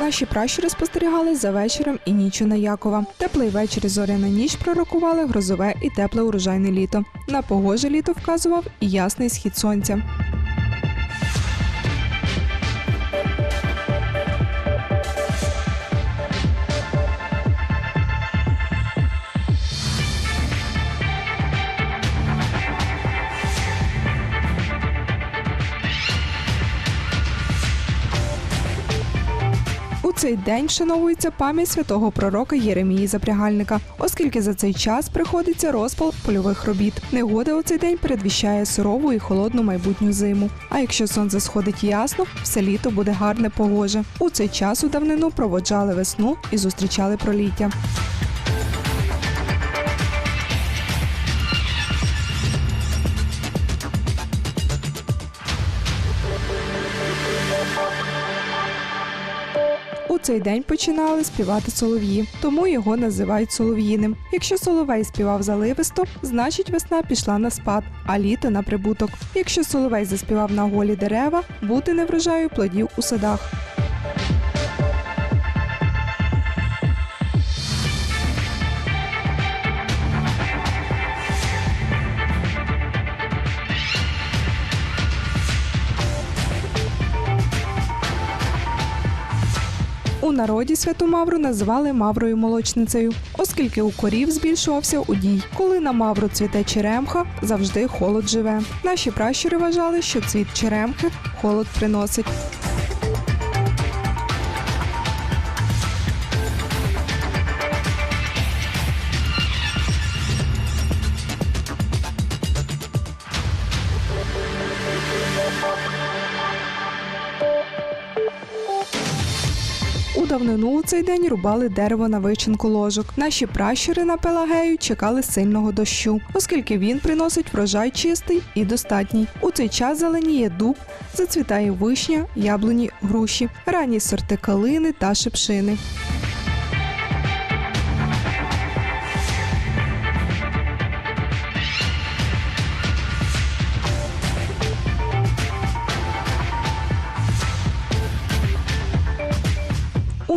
Наші пращури спостерігали за вечором і ніччю на Якова. Теплий вечір і зоряна ніч пророкували грозове і тепле урожайне літо. На погоже літо вказував і ясний схід сонця. Цей день вшановується пам'ять святого пророка Єремії Запрягальника, оскільки за цей час приходиться розпал польових робіт. Негода у цей день передвіщає сурову і холодну майбутню зиму. А якщо сонце сходить ясно, все літо буде гарне погоже. У цей час у давнину проводжали весну і зустрічали проліття. Цей день починали співати солов'ї, тому його називають солов'їним. Якщо соловей співав заливисто, значить весна пішла на спад, а літо на прибуток. Якщо соловей заспівав на голі дерева, бути неврожаю плодів у садах. У народі святу Мавру називали Маврою молочницею, оскільки у корів збільшувався удій. Коли на Мавру цвіте черемха, завжди холод живе. Наші пращури вважали, що цвіт черемхи холод приносить. Давнину у цей день рубали дерево на вичинку ложок. Наші пращури на Пелагею чекали сильного дощу, оскільки він приносить врожай чистий і достатній. У цей час зеленіє дуб, зацвітає вишня, яблуні, груші, ранні сорти калини та шипшини.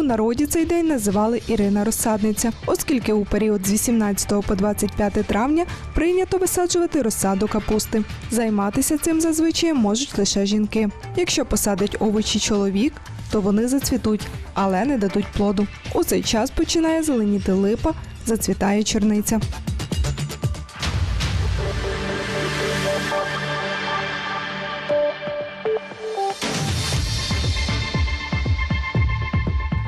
У народі цей день називали Ірина Розсадниця, оскільки у період з 18 по 25 травня прийнято висаджувати розсаду капусти. Займатися цим зазвичай можуть лише жінки. Якщо посадить овочі чоловік, то вони зацвітуть, але не дадуть плоду. У цей час починає зеленіти липа, зацвітає чорниця.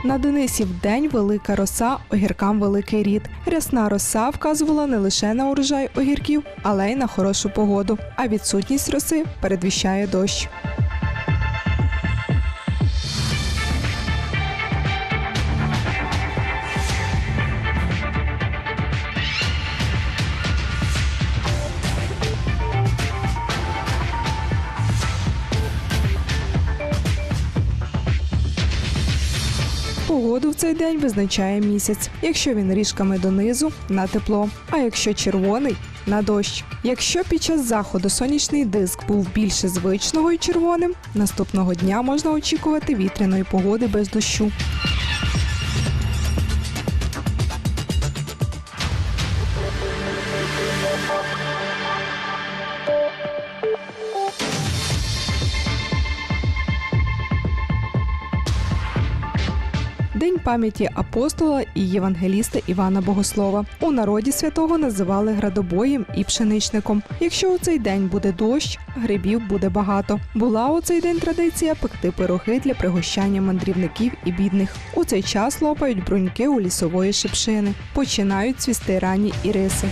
На Денисів день велика роса, огіркам великий рід. Рясна роса вказувала не лише на урожай огірків, але й на хорошу погоду. А відсутність роси передвіщає дощ. Погоду в цей день визначає місяць. Якщо він ріжками донизу на тепло, а якщо червоний на дощ. Якщо під час заходу сонячний диск був більше звичного і червоним, наступного дня можна очікувати вітряної погоди без дощу. День пам'яті апостола і євангеліста Івана Богослова. У народі святого називали градобоєм і пшеничником. Якщо у цей день буде дощ, грибів буде багато. Була у цей день традиція пекти пироги для пригощання мандрівників і бідних. У цей час лопають бруньки у лісової шипшини. Починають цвісти ранні іриси.